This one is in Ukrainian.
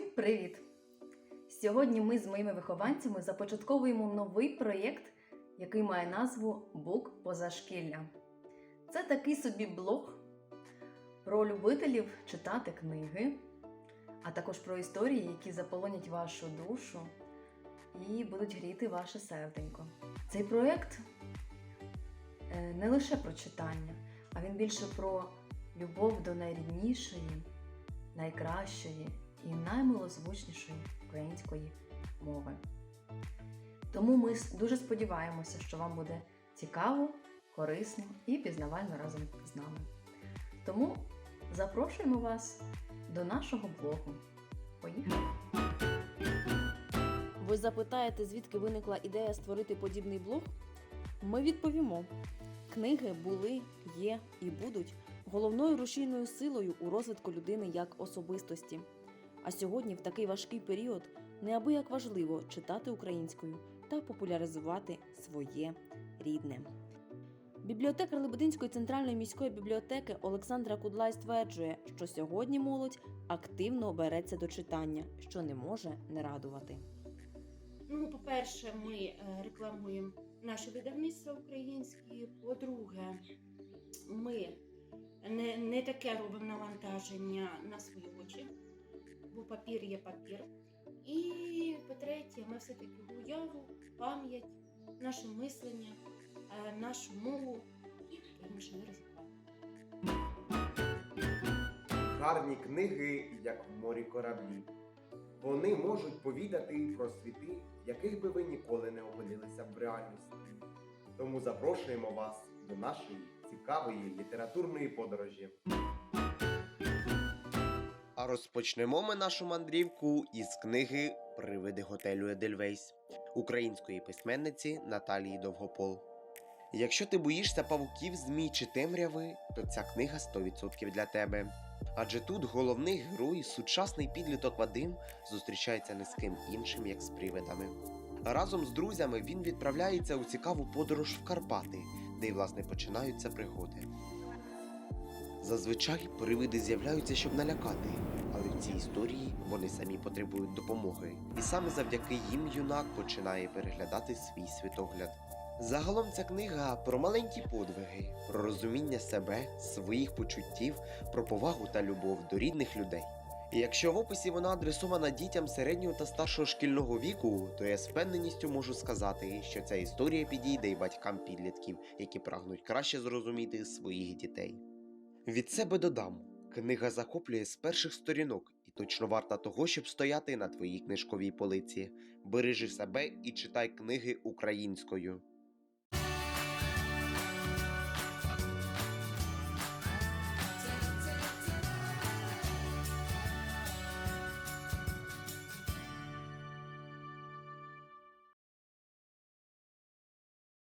привіт! Сьогодні ми з моїми вихованцями започатковуємо новий проєкт, який має назву Бук позашкілля. Це такий собі блог про любителів читати книги, а також про історії, які заполонять вашу душу і будуть гріти ваше серденько. Цей проєкт е, не лише про читання, а він більше про любов до найріднішої, найкращої і наймилозвучнішої української мови. Тому ми дуже сподіваємося, що вам буде цікаво, корисно і пізнавально разом з нами. Тому запрошуємо вас до нашого блогу. Поїхали! Ви запитаєте, звідки виникла ідея створити подібний блог? Ми відповімо: книги були, є і будуть головною рушійною силою у розвитку людини як особистості. А сьогодні, в такий важкий період, неабияк важливо читати українською та популяризувати своє рідне. Бібліотекар Лебединської центральної міської бібліотеки Олександра Кудлай стверджує, що сьогодні молодь активно береться до читання, що не може не радувати. Ну, по-перше, ми е, рекламуємо наше видавництво українське. По-друге, ми не, не таке робимо навантаження на свої очі, бо папір є папір. І по-третє, ми все-таки уяву, пам'ять, наше мислення, е, нашу мову і не розвиваємо. Гарні книги, як в морі кораблі. Вони можуть повідати про світи, яких би ви ніколи не опинилися в реальності. Тому запрошуємо вас до нашої цікавої літературної подорожі. А розпочнемо ми нашу мандрівку із книги Привиди готелю Едельвейс української письменниці Наталії Довгопол. Якщо ти боїшся павуків, змій чи темряви, то ця книга 100% для тебе. Адже тут головний герой, сучасний підліток Вадим, зустрічається не з ким іншим, як з привидами. Разом з друзями він відправляється у цікаву подорож в Карпати, де й власне починаються пригоди. Зазвичай привиди з'являються, щоб налякати, але в цій історії вони самі потребують допомоги, і саме завдяки їм юнак починає переглядати свій світогляд. Загалом ця книга про маленькі подвиги, про розуміння себе, своїх почуттів, про повагу та любов до рідних людей. І якщо в описі вона адресована дітям середнього та старшого шкільного віку, то я з впевненістю можу сказати, що ця історія підійде й батькам підлітків, які прагнуть краще зрозуміти своїх дітей. Від себе додам. Книга захоплює з перших сторінок і точно варта того, щоб стояти на твоїй книжковій полиці. Бережи себе і читай книги українською.